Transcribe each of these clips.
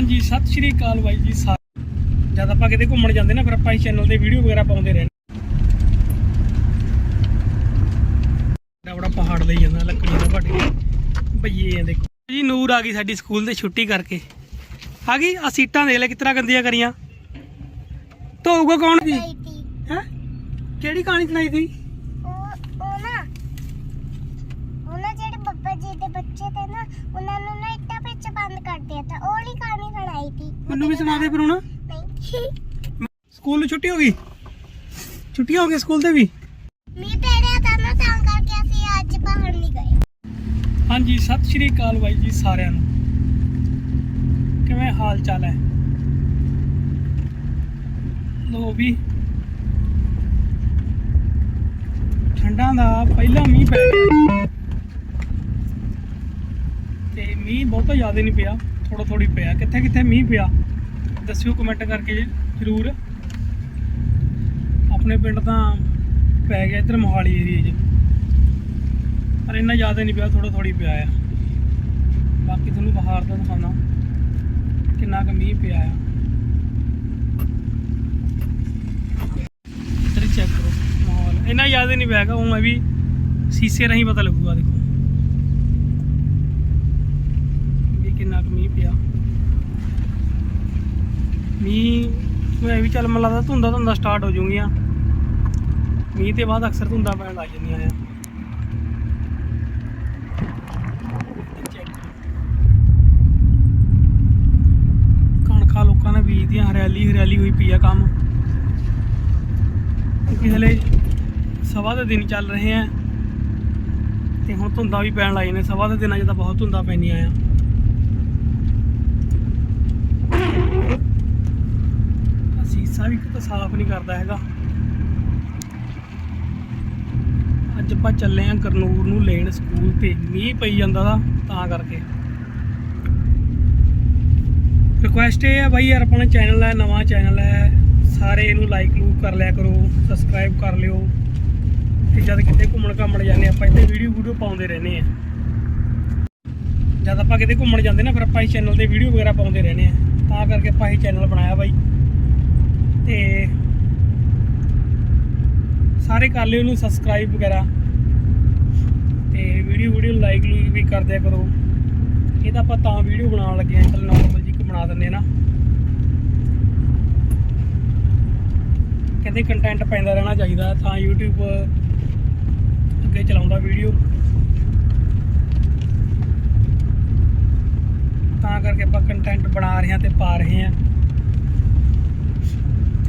ਹਾਂਜੀ ਸਤਿ ਸ਼੍ਰੀ ਅਕਾਲ ਬਾਈ ਜੀ ਸਾਰੇ ਜਦ ਆਪਾਂ ਕਿਤੇ ਘੁੰਮਣ ਜਾਂਦੇ ਨਾ ਫਿਰ ਆਪਾਂ ਇਸ ਚੈਨਲ ਤੇ ਵੀਡੀਓ ਵਗੈਰਾ ਪਾਉਂਦੇ ਰਹਿੰਦੇ ਬੜਾ ਬੜਾ ਪਹਾੜ ਲਈ ਜਾਂਦਾ ਲੱਕੜੀਆਂ ਦਾ ਕੇ ਬਈਏ ਆ ਦੇਖੋ। ਜੀ ਨੂਰ ਆ ਗਈ ਸਾਡੀ ਸਕੂਲ ਤੇ ਛੁੱਟੀ ਕਰਕੇ। ਆ ਗਈ? ਆ ਸੀਟਾਂ ਦੇਖ ਲੈ ਕਿਤਨਾ ਗੰਦੀਆਂ ਕਰੀਆਂ। ਧੋਊਗਾ ਕੌਣ ਜੀ? ਹੈ? ਕਿਹੜੀ ਕਹਾਣੀ ਸੁਣਾਈ ਸੀ ਉਹ ਉਹ ਨਾ ਉਹਨਾਂ ਜਿਹੜੇ ਬੱਬਾ ਜੀ ਦੇ ਬੱਚੇ ਤੇ ਨਾ ਉਹਨਾਂ ਨੂੰ ਨਾ ਤੀ ਮੈਨੂੰ ਵੀ ਸੁਣਾ ਦੇ ਫਿਰ ਹੁਣ ਨਹੀਂ। ਸਕੂਲ ਨੂੰ ਛੁੱਟੀ ਹੋ ਗਈ? ਛੁੱਟੀਆਂ ਹੋ ਗਈਆਂ ਸਕੂਲ ਤੇ ਵੀ? ਮੀਂਹ ਪੈ ਰਿਹਾ ਤਾਂ ਨਾ ਤਾਂ ਕਰਕੇ ਅਸੀਂ ਅੱਜ ਬਾਹਰ ਨਹੀਂ ਗਏ। ਹਾਂਜੀ ਸਤਿ ਸ਼੍ਰੀ ਅਕਾਲ ਬਾਈ ਜੀ ਸਾਰਿਆਂ ਨੂੰ। ਕਿਵੇਂ ਹਾਲ ਚਾਲ ਹੈ? ਲੋ ਵੀ। ਠੰਡਾਂ ਦਾ ਪਹਿਲਾ ਮੀਂਹ ਪੈ ਗਿਆ। ਤੇ ਮੀਂਹ ਬਹੁਤਾ ਜ਼ਿਆਦਾ ਨਹੀਂ ਪਿਆ ਥੋੜਾ ਥੋੜੀ ਪਿਆ। ਕਿੱਥੇ ਕਿੱਥੇ ਮੀਂਹ ਪਿਆ? ਦੱਸਿਓ ਕਮੈਂਟ ਕਰਕੇ ਜ਼ਰੂਰ। ਆਪਣੇ ਪਿੰਡ ਤਾਂ ਪੈ ਗਿਆ ਇੱਧਰ ਮੋਹਾਲੀ ਏਰੀਏ 'ਚ। ਪਰ ਇੰਨਾ ਜ਼ਿਆਦਾ ਨਹੀਂ ਪਿਆ ਥੋੜਾ ਥੋੜੀ ਪਿਆ ਆ। ਬਾਕੀ ਤੁਹਾਨੂੰ ਬਾਹਰ ਦਾ ਦਿਖਾਉਣਾ, ਕਿੰਨਾ ਕੁ ਮੀਂਹ ਪਿਆ ਆ। ਇੱਧਰ ਚੈੱਕ ਕਰੋ ਮਾਹੌਲ। ਇੰਨਾ ਜ਼ਿਆਦਾ ਨਹੀਂ ਪਿਆਗਾ ਉਹ ਮੈਂ ਵੀ ਸੀਸੇ ਰਾਹੀਂ ਪਤਾ ਲੱਗੂਗਾ, ਦੇਖੋ ਵੀ ਕਿੰਨਾ ਕੁ ਮੀਂਹ ਪਿਆ ਮੀਂਹ, ਮੈਂ ਵੀ ਚੱਲ ਮੈਨੂੰ ਲੱਗਦਾ ਧੁੰਦਾ ਧੁੰਦਾ ਸਟਾਰਟ ਹੋ ਜੂਗੀਆਂ ਮੀਂਹ ਤੇ ਬਾਅਦ ਅਕਸਰ ਧੁੰਦਾ ਪੈਣ ਲੱਗ ਜਾਂਦੀਆਂ ਆ ਕਣਕਾਂ ਲੋਕਾਂ ਨੇ ਬੀਜਦੀਆਂ ਹਰਿਆਲੀ ਹਰਿਆਲੀ ਹੋਈ ਪਈ ਆ ਕੰਮ। ਕਿਉਂਕਿ ਹਲੇ ਸਵਾ ਦੇ ਦਿਨ ਚੱਲ ਰਹੇ ਆ। ਤੇ ਹੁਣ ਧੁੰਦਾਂ ਵੀ ਪੈਣ ਲੱਗ ਨੇ। ਸਵਾ ਦੇ ਦਿਨਾਂ 'ਚ ਤਾਂ ਬਹੁਤ ਧੁੰਦਾਂ ਪੈਂਦੀਆਂ ਆ। ਆਹ ਸੀਸਾ ਵੀ ਕਿਤੇ ਸਾਫ਼ ਨਹੀਂ ਕਰਦਾ ਹੈਗਾ। ਅੱਜ ਆਪਾਂ ਚੱਲੇ ਆ ਕਰਨੂਰ ਨੂੰ ਲੈਣ ਸਕੂਲ ਤੇ, ਮੀਂਹ ਪਈ ਜਾਂਦਾ ਦਾ ਤਾਂ ਕਰਕੇ। ਰਿਕੁਐਸਟ ਇਹ ਹੈ ਬਾਈ ਯਾਰ, ਆਪਣਾ ਚੈਨਲ ਹੈ, ਨਵਾਂ ਚੈਨਲ ਹੈ, ਸਾਰੇ ਇਹਨੂੰ ਲਾਈਕ ਲੂਕ ਕਰ ਲਿਆ ਕਰੋ ਸਬਸਕ੍ਰਾਈਬ ਕਰ ਲਿਓ। ਤੇ ਜਦ ਕਿਤੇ ਘੁੰਮਣ ਘਾਮਣ ਜਾਂਦੇ ਆਪਾਂ ਇੱਥੇ ਵੀਡੀਓ ਵੀਡੀਓ ਪਾਉਂਦੇ ਰਹਿੰਦੇ ਆ ਜਦ ਆਪਾਂ ਕਿਤੇ ਘੁੰਮਣ ਜਾਂਦੇ ਨਾ, ਫਿਰ ਆਪਾਂ ਇਸ ਚੈਨਲ ਤੇ ਵੀਡੀਓ ਵਗੈਰਾ ਪਾਉਂਦੇ ਰਹਿੰਦੇ ਆ ਤਾਂ ਕਰਕੇ ਆਪਾਂ ਇਹ ਚੈਨਲ ਬਣਾਇਆ ਬਾਈ। ਤੇ ਸਾਰੇ ਕਰ ਲਿਓ ਇਹਨੂੰ ਸਬਸਕ੍ਰਾਈਬ ਵਗੈਰਾ। ਤੇ ਵੀਡੀਓ ਵੀਡੀਓ ਲਾਈਕ ਲੂਕ ਵੀ ਕਰ ਦਿਆ ਕਰੋ। ਇਹ ਤਾਂ ਆਪਾਂ ਤਾਂ ਵੀਡੀਓ ਬਣਾਉਣ ਲੱਗੇ ਆ ਚਲ ਨਾਰਮਲ ਜੀ ਕਿ ਬਣਾ ਦਿੰਦੇ ਆ ਨਾ। ਕਹਿੰਦੇ ਕੰਟੈਂਟ ਪੈਂਦਾ ਰਹਿਣਾ ਚਾਹੀਦਾ, ਤਾਂ YouTube ਅੱਗੇ ਚਲਾਉਂਦਾ ਵੀਡੀਓ ਤਾਂ ਕਰਕੇ ਆਪਾਂ ਕੰਟੈਂਟ ਬਣਾ ਰਹੇ ਹਾਂ ਤੇ ਪਾ ਰਹੇ ਹਾਂ।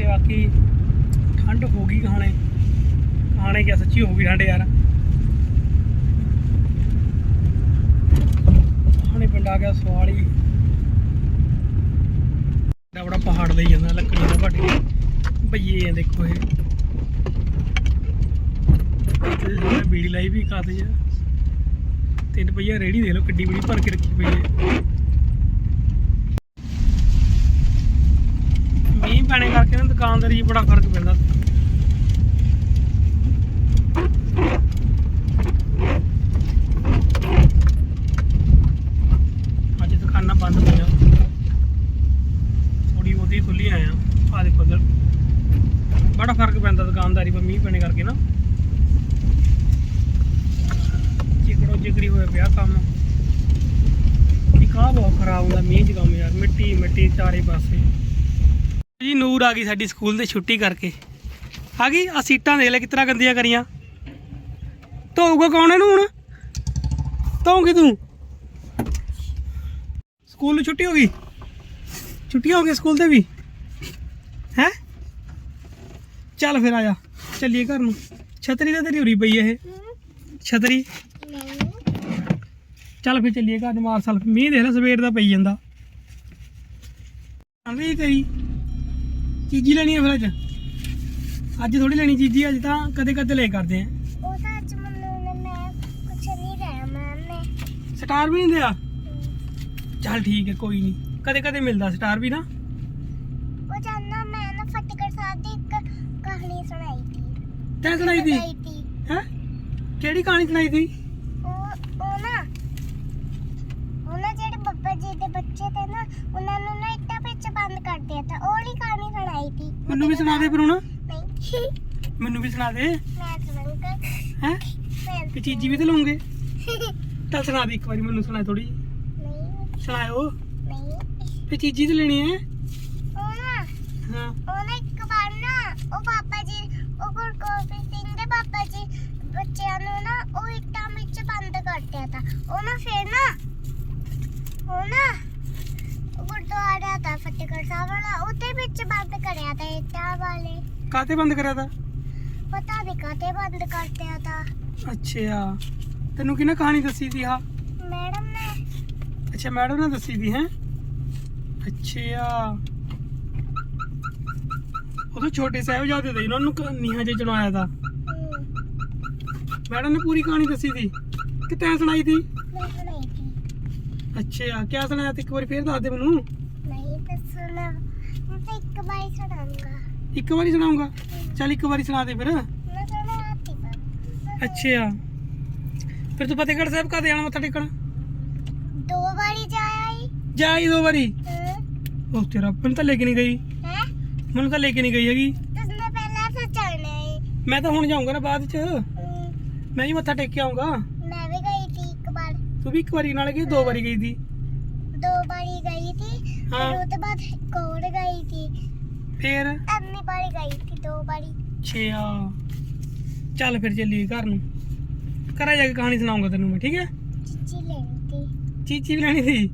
ਤੇ ਬਾਕੀ ਠੰਡ ਹੋ ਗਈ ਖਾਣੇ। ਖਾਣੇ ਕਿਆ ਸੱਚੀ ਹੋ ਗਈ ਠੰਡ ਯਾਰ। ਹੁਣੇ ਪਿੰਡ ਆ ਗਿਆ ਸਵਾਲੀ। ਬੜਾ ਬੜਾ ਪਹਾੜ ਲਈ ਜਾਂਦਾ ਲੱਕੜੀਆਂ ਦਾ ਵੱਟ ਕੇ। ਬਈਏ ਆ ਦੇਖੋ ਇਹ। ਬੀੜੀ ਲਾਈ ਵੀ ਕਾਤੇ ਆ। ਤਿੰਨ ਪਈਆ ਰੇੜੀ ਦੇ ਲਓ ਕਿੱਡੀ ਬੜੀ ਭਰ ਕੇ ਰੱਖੀ ਪਈ ਹੈ ਮੀਂਹ ਪੈਣੇ ਕਰਕੇ ਨਾ ਦੁਕਾਨਦਾਰੀ 'ਚ ਬੜਾ ਫ਼ਰਕ ਪੈਂਦਾ। ਅੱਜ ਦੁਕਾਨਾਂ ਬੰਦ ਹੋਈਆਂ। ਥੋੜੀ ਬਹੁਤੀ ਖੁੱਲੀ ਆਇਆ ਆ। ਦੇਖੋ ਇੱਧਰ। ਬੜਾ ਫ਼ਰਕ ਪੈਂਦਾ ਦੁਕਾਨਦਾਰੀ 'ਤੇ ਮੀਂਹ ਪੈਣੇ ਕਰਕੇ ਨਾ। ਚਿਕੜੋ ਜਿਗੜੀ ਹੋਇਆ ਪਿਆ ਕੰਮ। ਇਕਾ ਬਹੁਤ ਖਰਾਬ ਹੁੰਦਾ ਮੀਂਹ 'ਚ ਕੰਮ ਯਾਰ। ਮਿੱਟੀ ਮਿੱਟੀ ਚਾਰੇ ਪਾਸੇ। ਜੀ, ਨੂਰ ਆ ਗਈ ਸਾਡੀ ਸਕੂਲ ਤੇ ਛੁੱਟੀ ਕਰਕੇ। ਆ ਗਈ ਆ ਸੀਟਾਂ ਦੇਖ ਲੈ ਕਿਤਨਾ ਗੰਦੀਆਂ ਕਰੀਆਂ। ਧੋਊਗਾ ਕੌਣ ਇਹਨੂੰ ਹੁਣ? ਧੋਉਂਗੀ ਤੂੰ। ਸਕੂਲ ਨੂੰ ਛੁੱਟੀ ਹੋ ਗਈ? ਛੁੱਟੀਆਂ ਹੋ ਗਈਆਂ ਸਕੂਲ ਤੇ ਵੀ? ਹੈ? ਚੱਲ ਫਿਰ ਆ ਜਾ, ਚੱਲੀਏ ਘਰ ਨੂੰ। ਛਤਰੀ ਤਾਂ ਤੇਰੀ ਉਰੀ ਪਈ ਇਹ। ਛਤਰੀ? ਚੱਲ ਫਿਰ ਚੱਲੀਏ ਘਰ ਨੂੰ, ਮਾਰ ਸਾਲ। ਮੀਂਹ ਦੇਖ ਲੈ, ਸਵੇਰ ਦਾ ਪਈ ਜਾਂਦਾ। ਆਂਦੀ ਕਰੀ ਚੀਜ਼ੀ ਲੈਣੀ ਹੈ ਫਿਰ ਅੱਜ? ਅੱਜ ਥੋੜੀ ਲੈਣੀ ਚੀਜ਼ੀ ਅੱਜ ਤਾਂ ਕਦੇ ਕਦੇ ਲੈ ਕਰਦੇ ਆ। ਉਹ ਤਾਂ ਅੱਜ ਮੈਨੂੰ ਨੇ ਮੈਂ ਕੁਛ ਨਹੀਂ ਲਿਆ ਨੇ ਸਟਾਰ ਵੀ ਨਹੀਂ ਦਿਆ? ਚੱਲ ਠੀਕ ਹੈ ਕੋਈ ਨਹੀਂ ਕਦੇ ਕਦੇ ਮਿਲਦਾ ਸਟਾਰ ਵੀ ਨਾ। ਉਹ ਜਾਨਣਾ ਮੈਂ ਨਾ ਫਤਿਹਗੜ੍ਹ ਸਾਹਿਬ ਦੀ ਇੱਕ ਕਹਾਣੀ ਸੁਣਾਈ ਤੀ ਤੈਂ ਸੁਣਾਈ ਦੀ ਤੀ ਹੈ? ਕਿਹੜੀ ਕਹਾਣੀ ਸੁਣਾਈ ਦੀ ਉਹ ਉਹ ਨਾ ਉਹਨਾਂ ਜਿਹੜੇ ਬੱਬਾ ਜੀ ਦੇ ਬੱਚੇ ਤੇ ਨਾ ਉਹਨਾਂ ਨੂੰ ਨਾ ਮੈਨੂੰ ਵੀ ਸੁਣਾ ਦੇ ਹੁਣ ਨਹੀਂ। ਮੈਨੂੰ ਵੀ ਸੁਣਾ ਦੇ। ਮੈਂ ਸੁਣਾਉਂਗਾ ਹੈ? ਮੈਂ ਤੇ ਚੀਜੀ ਵੀ ਤੇ ਲਵਾਂਗੇ ਚੱਲ ਸੁਣਾ ਦੇ ਇੱਕ ਵਾਰੀ ਮੈਨੂੰ ਸੁਣਾ ਥੋੜੀ ਨਹੀਂ। ਸੁਣਾਇਓ। ਨਹੀਂ। ਤੇ ਚੀਜੀ ਤੇ ਲੈਣੀ ਹੈ। ਉਹ ਨਾ ਹਾਂ। ਉਹ ਨਾ ਇੱਕ ਵਾਰ ਨਾ ਉਹ ਪਾਪਾ ਜੀ ਉਹ ਗੁਰਗੋਬਿੰਦ ਸਿੰਘ ਦੇ ਪਾਪਾ ਜੀ ਬੱਚਿਆਂ ਨੂੰ ਨਾ ਉਹ ਇੱਟਾਂ ਵਿੱਚ ਬੰਦ ਕਰਦਿਆ ਤਾ। ਉਹ ਨਾ ਫਿਰ ਨਾ ਉਹ ਨਾ ਗੁਰਦੁਆਰਾ ਦਾ ਫਤਿਹਗੜ੍ਹ ਸਾਹਿਬ ਵਾਲਾ ਉਹਦੇ ਵਿੱਚ ਬੰਦ ਕਰਿਆ ਤਾ ਇੱਟਾਂ ਵਾਲੇ। ਕਾਤੇ ਬੰਦ ਕਰਿਆ ਤਾ? ਪਤਾ ਨਹੀਂ ਕਾਤੇ ਬੰਦ ਕਰਦਿਆ ਤਾ। ਅੱਛਾ ਤੈਨੂੰ ਕਿਹਨੇ ਕਹਾਣੀ ਦੱਸੀ ਸੀ ਆ ਮੈਡਮ ਨੇ। ਅੱਛਾ ਮੈਡਮ ਨੇ ਦੱਸੀ ਦੀ ਹੈ? ਅੱਛਾ ਉਹ ਛੋਟੇ ਸਾਹਿਬਜ਼ਾਦੇ ਦੇ ਉਹਨਾਂ ਨੂੰ ਨੀਹਾਂ 'ਚ ਚੜਾਇਆ ਤਾ। ਮੈਡਮ ਨੇ ਪੂਰੀ ਕਹਾਣੀ ਦੱਸੀ ਸੀ। ਕਿ ਤੈਂ ਸੁਣਾਈ ਸੀ? ਮੈਂ ਸੁਣਾਈ ਸੀ। ਅੱਛਾ ਕੀ ਸੁਣਾਇਆ ਤੇ? ਇੱਕ ਵਾਰੀ ਫੇਰ ਦੱਸ ਦੇ ਮੈਨੂੰ। ਮੈਂ ਤਾਂ ਇੱਕ ਵਾਰ ਹੀ ਸੁਣਾਉਂਗਾ। ਇੱਕ ਵਾਰੀ ਸੁਣਾਉਂਗਾ? ਚੱਲ ਇੱਕ ਵਾਰੀ ਸੁਣਾ ਦੇ ਫਿਰ। ਮੈਂ ਸੁਣਾਤੀ ਪਰ ਅੱਛਾ। ਫਿਰ ਤੂੰ ਫਤਿਹਗੜ੍ਹ ਸਾਹਿਬ ਕਦੇ ਜਾਣਾ ਮੱਥਾ ਟੇਕਣ? ਦੋ ਵਾਰੀ ਜਾਇਆ ਹੀ ਜਾਈ ਦੋ ਵਾਰੀ? ਹੈ। ਉਹ ਤੇਰਾ ਮੈਨੂੰ ਤਾਂ ਲੈ ਕੇ ਨਹੀਂ ਗਈ। ਮੈਨੂੰ ਤਾਂ ਲੈ ਕੇ ਨਹੀਂ ਗਈ ਹੈਗੀ। ਤੁਸਨੇ ਪਹਿਲਾਂ ਤਾਂ ਚੱਲਣਾ ਹੈ ਮੈਂ ਤਾਂ ਹੁਣ ਜਾਊਂਗਾ ਨਾ ਬਾਅਦ ਚ। ਮੈਂ ਵੀ ਮੱਥਾ ਟੇਕ ਕੇ ਆਊਂਗਾ। ਮੈਂ ਵੀ ਗਈ ਥੀ ਇੱਕ ਵਾਰ। ਤੂੰ ਵੀ ਇੱਕ ਵਾਰੀ ਨਾਲ ਗਈ ਦੋ ਵਾਰੀ ਗਈ ਸੀ ਦੋ ਵਾਰੀ ਗਈ ਥੀ ਹਾਂ। ਫਿਰ ਉਹਦੇ ਬਾਅਦ ਫੇਰ? ਇੰਨੀ ਵਾਰੀ ਗਈ ਥੀ ਦੋ ਵਾਰੀ। ਛਿਆ ਚੱਲ ਫਿਰ ਚੱਲੀਏ ਘਰ ਨੂੰ। ਘਰੇ ਜਾ ਕੇ ਕਹਾਣੀ ਸੁਣਾਉਂਗਾ ਤੈਨੂੰ ਮੈਂ ਠੀਕ ਹੈ? ਚੀਚੀ ਲੈਣੀ ਚੀਚੀ ਵੀ ਲੈਣੀ ਸੀ?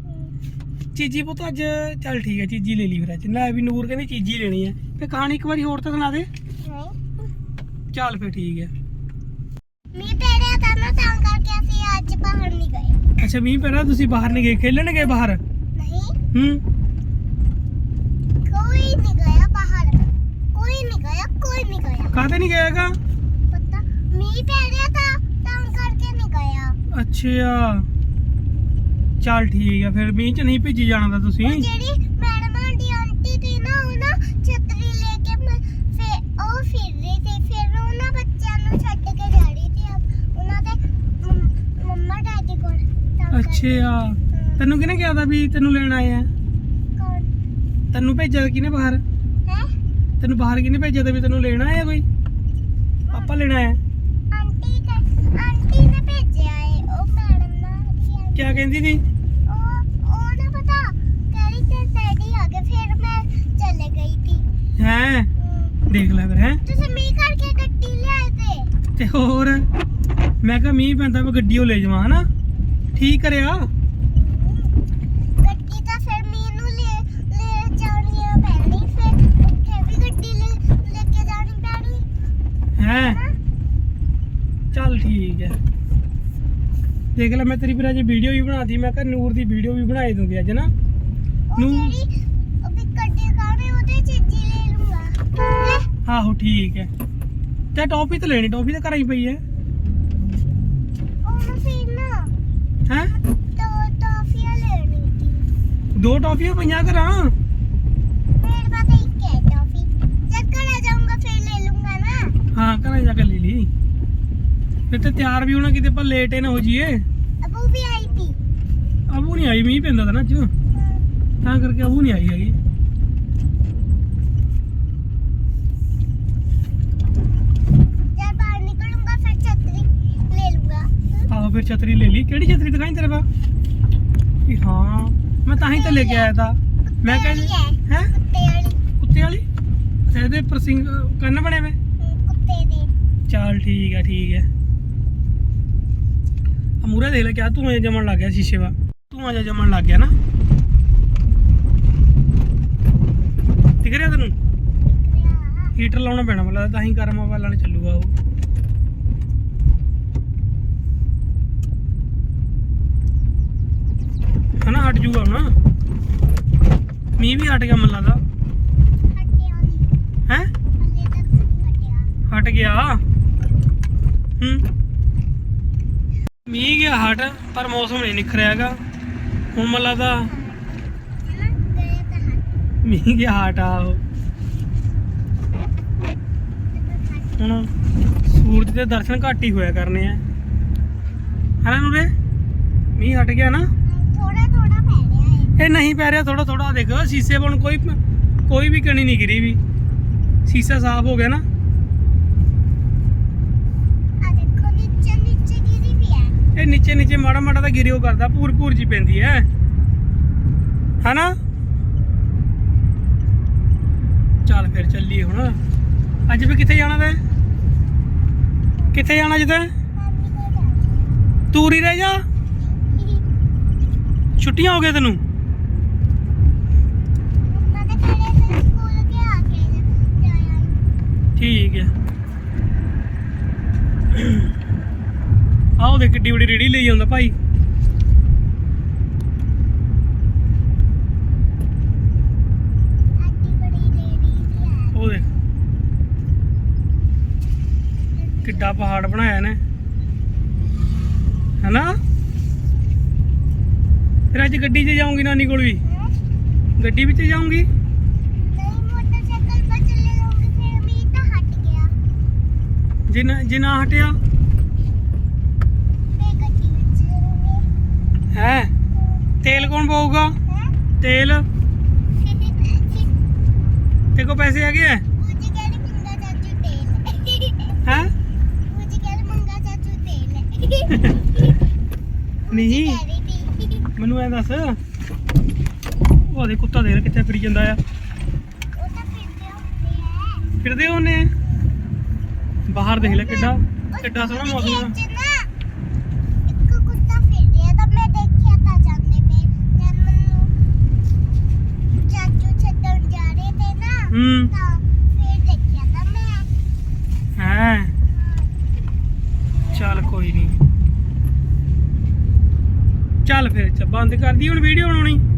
ਚੀਜੀ ਪੁੱਤ ਅੱਜ ਚੱਲ ਠੀਕ ਹੈ ਚੀਜੀ ਲੈ ਲਈ ਫਿਰ ਅੱਜ। ਲੈ ਵੀ ਨੂਰ ਕਹਿੰਦੀ ਚੀਜੀ ਲੈਣੀ ਹੈ। ਫੇ ਕਹਾਣੀ ਇੱਕ ਵਾਰੀ ਹੋਰ ਤਾਂ ਸੁਣਾ ਦੇ। ਨਹੀਂ। ਚੱਲ ਫੇ ਠੀਕ ਹੈ। ਪੈ ਰਿਹਾ ਤਾਂ ਨਾ ਤਾਂ ਕਰਕੇ ਅਸੀਂ ਅੱਜ ਬਾਹਰ ਨਹੀਂ ਗਏ। ਅੱਛਾ ਮੀਂਹ ਪੈ ਰਿਹਾ ਤੁਸੀਂ ਬਾਹਰ ਨਹੀਂ ਗਏ। ਖੇਲਣ ਗਏ ਬਾਹਰ? ਨਹੀਂ। ਹੂੰ ਕੋਈ ਨਹੀਂ ਗਿਆ ਬਾਹਰ ਕੋਈ ਨਹੀਂ ਗਿਆ ਕੋਈ ਨਹੀਂ ਗਿਆ ਕਾਹਤੇ ਨਹੀਂ ਗਏਗਾ ਪਤਾ ਮੀਂਹ ਪੈ ਰਿਹਾ ਤਾਂ ਤਾਂ ਕਰਕੇ ਨਹੀਂ ਗਿਆ। ਅੱਛਾ ਚੱਲ ਠੀਕ ਹੈ ਫਿਰ ਮੀਂਹ ਚ ਨਹੀਂ ਭਿੱਜੀ ਜਾਣਾ ਤਾਂ ਤੁਸੀਂ। ਉਹ ਜਿਹੜੀ ਮੈਡਮ ਦੀ ਆਂਟੀ ਥੀ ਨਾ ਉਹ ਨਾ ਛਤਰੀ ਲੈ ਕੇ ਮ- ਫਿਰ ਉਹ ਫਿਰ ਰਹੀ ਸੀ। ਫਿਰ ਉਹ ਨਾ ਬੱਚਿਆਂ ਨੂੰ ਛੱਡ ਕੇ ਜਾ ਰਹੀ ਸੀ ਅਬ ਉਹਨਾਂ ਦੇ ਮੰਮ- ਮੰਮਾ ਡੈਡੀ ਕੋਲ। ਤਾਂ ਕਰਕੇ- ਅੱਛਾ ਹਾਂ, ਤੈਨੂੰ ਕਿਹਨੇ ਕਿਹਾ ਤਾ ਵੀ ਤੈਨੂੰ ਲੈਣ ਆਏ ਆ? ਕੌਣ? ਤੈਨੂੰ ਭੇਜਿਆ ਕਿਹਨੇ ਬਾਹਰ? ਹੈ? ਤੈਨੂੰ ਬਾਹਰ ਕਿਹਨੇ ਭੇਜਿਆ ਤਾ ਵੀ ਤੈਨੂੰ ਲੈਣ ਆਇਆ ਕੋਈ? ਪਾਪਾ ਲੈਣ ਆਇਆ। ਆਂਟੀ ਕ- ਆਂਟੀ ਨੇ ਭੇਜਿਆ ਏ ਉਹ ਮੈਡਮ ਨਾ ਦੀ ਆਂਟੀ ਕਿਆ ਕਹਿੰਦੀ ਸੀ? ਉਹ ਉਹ ਨਾ ਪਤਾ ਕਹਿ ਰਹੀ ਤੇ ਡੈਡੀ ਆ ਗਏ ਫਿਰ ਮੈਂ ਚਲੇ ਗਈ ਥੀ ਹੈ? ਹਮ, ਦੇਖ ਲੈ ਫਿਰ ਹੈ? ਤੁਸੀਂ ਮੀਂਹ ਕਰਕੇ ਗੱਡੀ ਲਿਆਏ ਤੇ। ਤੇ ਹੋਰ? ਮੈਂ ਕਿਹਾ ਮੀਂਹ ਪੈਂਦਾ ਮੈਂ ਗੱਡੀ ਉਹ ਲੈ ਜਾਵਾਂ ਹਨਾ? ਠੀਕ ਕਰਿਆ ਗੱਡੀ ਤਾਂ ਫਿਰ ਮੈਨੂੰ ਲੈ ਲੈ ਜਾਣੀ ਪੈਣੀ ਫਿਰ ਉੱਥੇ ਵੀ ਗੱਡੀ ਲੈ ਲੈ ਕੇ ਜਾਣੀ ਪੈਣੀ ਹੈ? ਚੱਲ ਠੀਕ ਹੈ। ਦੇਖ ਲੈ ਮੈਂ ਤੇਰੀ ਫਿਰ ਅੱਜ ਵੀਡੀਓ ਵੀ ਬਣਾਤੀ। ਮੈਂ ਕਿਹਾ ਨੂਰ ਦੀ ਵੀਡੀਓ ਵੀ ਬਣਾਈ ਦੂੰਗੀ ਅੱਜ ਨਾ। ਉਹ ਨੂੰ- ਜਿਹੜੀ ਉਹ ਵੀ ਗੱਡੀ ਕਾਣੇ ਉਹਦੇ ਚੀਜ਼ੀ ਲੈ ਲੂੰਗਾ। ਹੈਂ? ਆਹੋ ਠੀਕ ਹੈ। ਤੇ ਟੌਫੀ ਤਾਂ ਲੈਣੀ ਟੌਫੀ ਤਾਂ ਘਰਾਂ ਹੀ ਪਈ ਹੈ। ਉਹਨੂੰ ਫਿਰ ਨਾ ਹੈ? ਦੋ ਟੌਫੀਆਂ ਲੈਣੀ ਸੀ। ਦੋ ਟੌਫੀਆਂ ਪਈਆਂ ਘਰਾਂ ਮੇਰੇ ਪਾਸ ਇੱਕ ਹੈ ਟੌਫੀ ਜਦ ਘਰ ਆ ਜਾਊਂਗਾ ਫਿਰ ਲੈ ਲੂੰਗਾ ਨਾ ਹਾਂ ਘਰਾਂ ਜਾ ਕੇ ਲੈ ਲਈ। ਫਿਰ ਤੇ ਤਿਆਰ ਵੀ ਹੋਣਾ ਕਿਤੇ ਆਪਾਂ ਲੇਟ ਹੀ ਨਾ ਹੋ ਜਾਈਏ। ਅਬੂ ਵੀ ਆਈ ਥੀ ਅਬੂ ਨਹੀਂ ਆਈ ਮੀਂਹ ਪੈਂਦਾ ਤਾਂ ਨਾ ਅੱਜ। ਤਾਂ ਕਰਕੇ ਅਬੂ ਨਹੀਂ ਆਈ ਹੈਗੀ। ਆਹੋ ਫਿਰ ਛਤਰੀ ਲੈ ਲਈ। ਕਿਹੜੀ ਛਤਰੀ ਦਿਖਾਈ ਤੇਰੇ ਪਾ ਕਿ ਹਾਂ ਮੈਂ ਤਾਂ ਹੀ ਤਾਂ ਲੈ ਕੇ ਆਇਆ ਤਾਂ। ਮੈਂ ਕਹਿੰਦੀ ਹੈ। ਕੁੱਤੇ ਵਾਲੀ। ਕੁੱਤੇ ਵਾਲੀ? ਇਹਦੇ ਪਰ ਸਿੰਘ ਕੰਨ ਬਣੇ ਵੇ। ਹਮ, ਦੇ। ਚੱਲ ਠੀਕ ਹੈ ਠੀਕ ਹੈ ਆ ਮੂਰੇ ਦੇਖ ਲੈ ਕਿਆ ਤੂੰ ਅਜੇ ਜਮਣ ਲੱਗ ਗਿਆ ਸ਼ੀਸ਼ੇ ਵਾ ਤੂੰ ਅਜੇ ਜਮਣ ਲੱਗ ਗਿਆ ਨਾ। ਦਿਖ ਰਿਹਾ ਤੈਨੂੰ? ਹੀਟਰ ਲਾਉਣਾ ਪੈਣਾ ਮਤਲਬ ਤਾਂ ਹੀ ਗਰਮ ਹਵਾ ਨਾਲ ਚੱਲੂਗਾ ਉਹ। ਹਨਾ ਹਟ ਜੂਗਾ ਹੁਣ। ਮੀਂਹ ਵੀ ਹਟ ਗਿਆ ਮਨ ਲੱਗਦਾ ਹੱਟਿਆ ਨਹੀਂ ਹੈ ਹਲੇ ਤੱਕ ਨਹੀਂ ਹਟਿਆ ਹਟ ਗਿਆ। ਹੂੰ। ਮੀਂਹ ਗਿਆ ਹਟ, ਪਰ ਮੌਸਮ ਨਹੀਂ ਨਿਖਰਿਆ ਹੁਣ ਮਨ ਲੱਗਦਾ ਮੀਂਹ ਗਿਆ ਹਟ ਆ ਹੁਣ ਸੂਰਜ ਦੇ ਦਰਸ਼ਨ ਘੱਟ ਹੀ ਹੋਇਆ ਕਰਨੇ ਆ। ਹਨਾ ਨੂਰੇ? ਮੀਂਹ ਹਟ ਗਿਆ ਨਾ। ਥੋੜਾ ਥੋੜਾ ਪੈ ਰਿਹਾ ਇਹ ਨਹੀਂ ਪੈ ਰਿਹਾ ਥੋੜਾ ਥੋੜਾ ਦੇਖ, ਸ਼ੀਸ਼ੇ ਬਣ ਕੋਈ ਕੋਈ ਵੀ ਕਣੀ ਨਹੀਂ ਗਿਰੀ ਵੀ। ਸੀਸਾ ਸਾਫ਼ ਹੋ ਗਿਆ ਨਾ ਆ ਦੇਖੋ ਨੀਚੇ ਨੀਚੇ ਗਿਰੀ ਵੀ ਹੈ ਇਹ ਨੀਚੇ ਨੀਚੇ ਮਾੜਾ ਮਾੜਾ ਤਾਂ ਗਿਰਿਓ ਕਰਦਾ ਪੂਰ ਪੂਰ ਜੀ ਪੈਂਦੀ ਹੈ ਹਨਾ? ਚੱਲ ਫਿਰ ਚੱਲੀਏ ਹੁਣ। ਅੱਜ ਵੀ ਕਿੱਥੇ ਜਾਣਾ ਤੈਂ? ਕਿੱਥੇ ਜਾਣਾ ਜਿੱਤੇ ਤੂਰ ਹੀ ਰਹਿ ਜਾ। ਛੁੱਟੀਆਂ ਹੋ ਗਈਆਂ ਤੈਨੂੰ? ਤਾਂ ਤੇ ਠੀਕ ਹੈ ਆਹ ਦੇਖ ਕਿੱਡੀ ਵੱਡੀ ਰੇੜੀ ਲਈ ਆਉਂਦਾ ਭਾਈ। ਉਹ ਦੇਖ। ਕਿੱਡਾ ਪਹਾੜ ਬਣਾਇਆ ਨੇ। ਹੈਨਾ? ਫਿਰ ਅੱਜ ਗੱਡੀ 'ਚ ਜਾਊਂਗੀ ਨਾਨੀ ਕੋਲ ਵੀ? ਗੱਡੀ ਵਿੱਚ ਗਿਆ। ਜੇ ਨਾ ਜੇ ਨਾ ਹਟਿਆ ਫੇਰ ਗੱਡੀ ਵਿੱਚ ਜਾਓਗੇ ਹੈ। ਤੇਲ ਕੌਣ ਪਾਊਗਾ? ਤੇਲ। ਤੇ ਕੋ ਪੈਸੇ ਹੈਗੇ ਆ। ਹੈ? ਮੁਝ ਨਹੀਂ। ਮੈਨੂੰ ਐ ਦੱਸ। ਉਹਦੇ ਕੁੱਤਾ ਦੇਖ, ਕਿੱਥੇ ਫਿਰੀ ਜਾਂਦਾ ਆ। ਫਿਰਦੇ ਹੁੰਦੇ ਆ। ਬਾਹਰ ਦੇਖ ਲੈ ਕਿੱਡਾ ਕਿੱਡਾ ਸੋਹਣਾ ਮੌਸਮ ਆ ਖੇਤ 'ਚ ਨਾ ਇੱਕ ਕੁੱਤਾ ਫਿਰ ਰਿਹਾ ਤਾਂ ਮੈਂ ਦੇਖਿਆ ਤਾਂ ਜਾਂਦੇ ਪਏ ਤੇ ਮੈਨੂੰ ਚਾਚੂ ਛੱਡਣ ਜਾ ਰਹੇ ਤੇ ਨਾ ਹੂੰ ਤਾਂ ਫਿਰ ਦੇਖਿਆ ਤਾਂ ਮੈਂ ਹੈ ਚੱਲ ਕੋਈ ਨਹੀਂ ਚੱਲ ਫਿਰ ਚ ਬੰਦ ਕਰਦੀ ਹੁਣ ਵੀਡੀਓ ਬਣਾਉਣੀ।